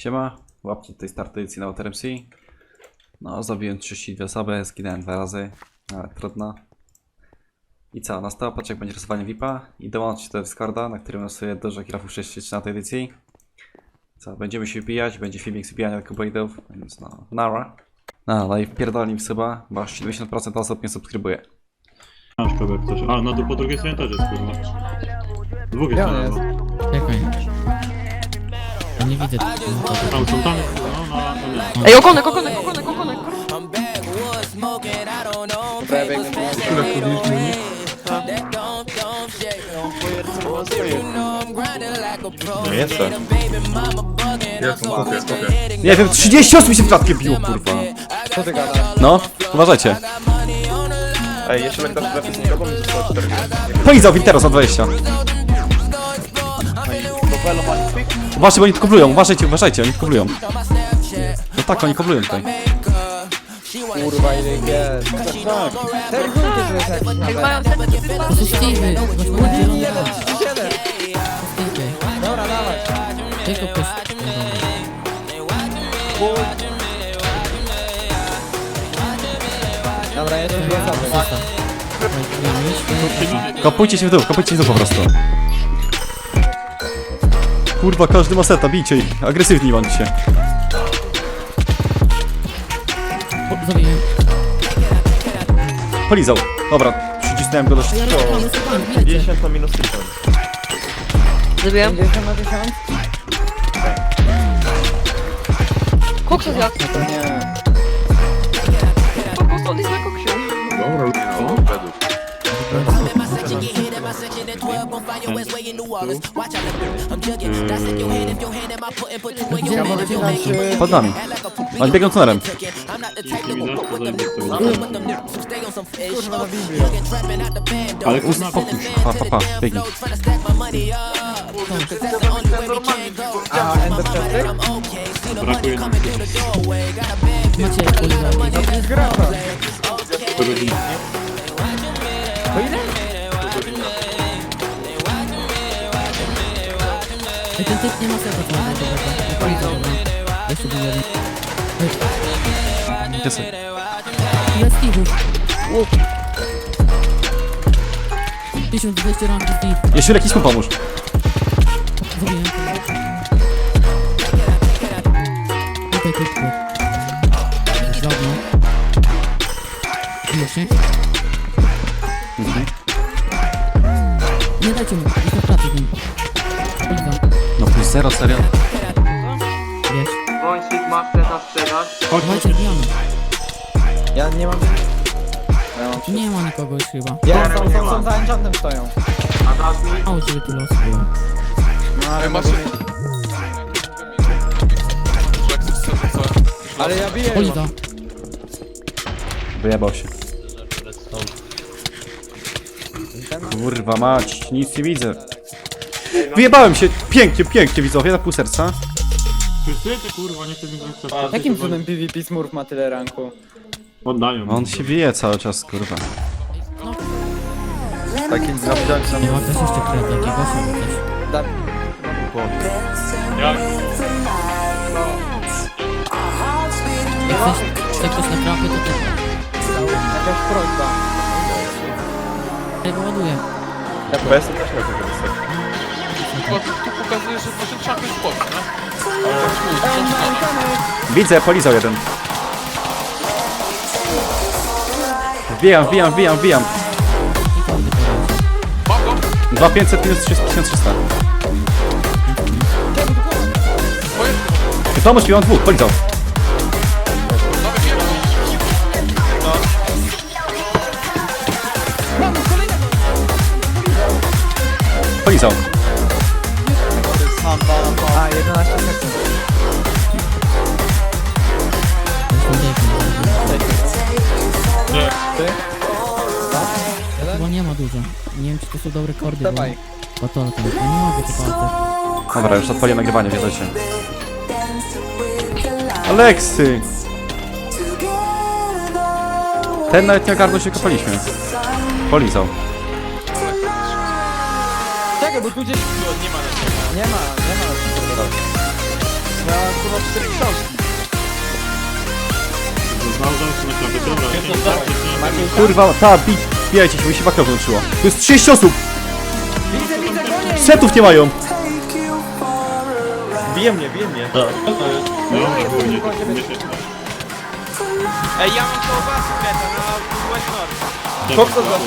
Siema, łapcie tej start edycji na OTRMC. No, zabiłem 32 osoby, zginąłem dwa razy, ale trudno. I co, nastała patrz jak będzie rysowanie VIPa i dołączcie do Discorda, na którym losuję dużo kilofów 63 na tej edycji. Co, będziemy się wbijać, będzie filmik z wbijania kuboidów, więc no, nara. No, no i wpierdolnij w suba, bo aż 70% osób nie subskrybuje. Masz kogoś coś. A, no to po drugiej stronie też jest kurwa. Dwóch jest Ja na jest. lewo. Ja nie widzę tego. Tam są tam, no no nie. Ej, ogonek, ogonek, ogonek, ogonek. No jestem. Nie wiem, 30 osób mi się w klatkę biło, kurwa. Co ty gadasz? No, uważajcie. Ej, jeszcze lekka strefy znikową mi zostało 4 Polizał Wintero za 20. Uważajcie, bo oni tu kublują, uważajcie, uważajcie, oni tu kublują. No tak, oni kublują tutaj. Kurwa, ile ich jest. Tergujcie, że jest jakiś Jak nawet. mają ten typa, To są Stevey. Budzi 1, 7. Stevey. Dobra, dawaj. Dobra. Zostaw. Kopujcie się w dół, kopujcie się w dół po prostu. Kurwa, każdy ma seta, bijcie ich. Agresywni bądźcie. Zabiję. Polizał. Dobra, przycisnąłem go do widzę. 50 na minus 1000. zabiłem. 50 na 1000? Koksa zjadł. Nie. Ja mogę ci dać... y, Pod nami. Oni biegną tunelem. Jeśli mi dasz, to zajebiste będzie. Kurwa, na Biblię. Ale kurwa, pokój. Pa, pa, pa, biegnij. A, Ender Chester? Brakuje nam Macie. To jest grata. To ile? Ej, ten typ nie ma seta całego dobrego. Poliza, dobra. Jeszcze był jeden. Gdzie są? Ile Steve'ów? 1200 ranków Steve. Jeśli jakiś mu pomóż. Zabiję. Tutaj typku. Żadno. Już się? Mhm. Nie dajcie mu, jest na pracy z nim. No zero, serio? wiesz. Wąsik ma na sprzedaż. Chodź, chodź. wbijamy. Ja nie mam... Ja mam... Tu nie ma nikogo już chyba. Ja, są, są, są za enchantem stoją. A dasz mi? Mało ciebie tu losu było. No, ale mieć... Ale ja biję ją. Poliza. Wyjebał się. Kurwa mać, nic nie widzę. Wyjebałem się, pięknie, pięknie widzowie, na pół serca. Wszyscy ty kurwa, nie chcę mi zrobić Jakim cudem PvP Smurf ma tyle ranku? Oddają. On się bije cały czas, kurwa. Takim zawdzięczam. Nie ma ktoś jeszcze krew jakiegoś albo coś. Da... Jak? Jak chcesz, chce ktoś na trapy, to ty. Jakaś prośba. Ja go ładuję. FPS też na tego Bo tu pokazuje, że może trzeba być chłopcy, nie? Widzę, polizał jeden. Wbijam, wbijam, wbijam, wbijam. Mogą? 2500 minus 3300. Ty pomóż mi, mam dwóch, polizał. Polizał. A, 11 sekund. Ty? Chyba nie ma dużo. Nie wiem czy to są dobre kordy, bo... Dawaj. Bo to tam. Nie mogę te palce. Dobra, już odpaliłem nagrywanie, wiedzecie. Aleksy! Ten nawet nie ogarnął się kopaliśmy. Polizał. Czekaj, bo tu gdzieś... Nie ma. Nie ma, nie ma. Ja kurwa cztery książki. Na ich Kurwa, ta, bi, bijajcie się, bo mi się waka włączyła. Tu jest 30 osób! Widzę, widzę, gonię! Setów nie mają! Bije mnie, bije mnie. Nie, nie, Ej, ja mam koło was, Greta, na West North. nie. Koksa za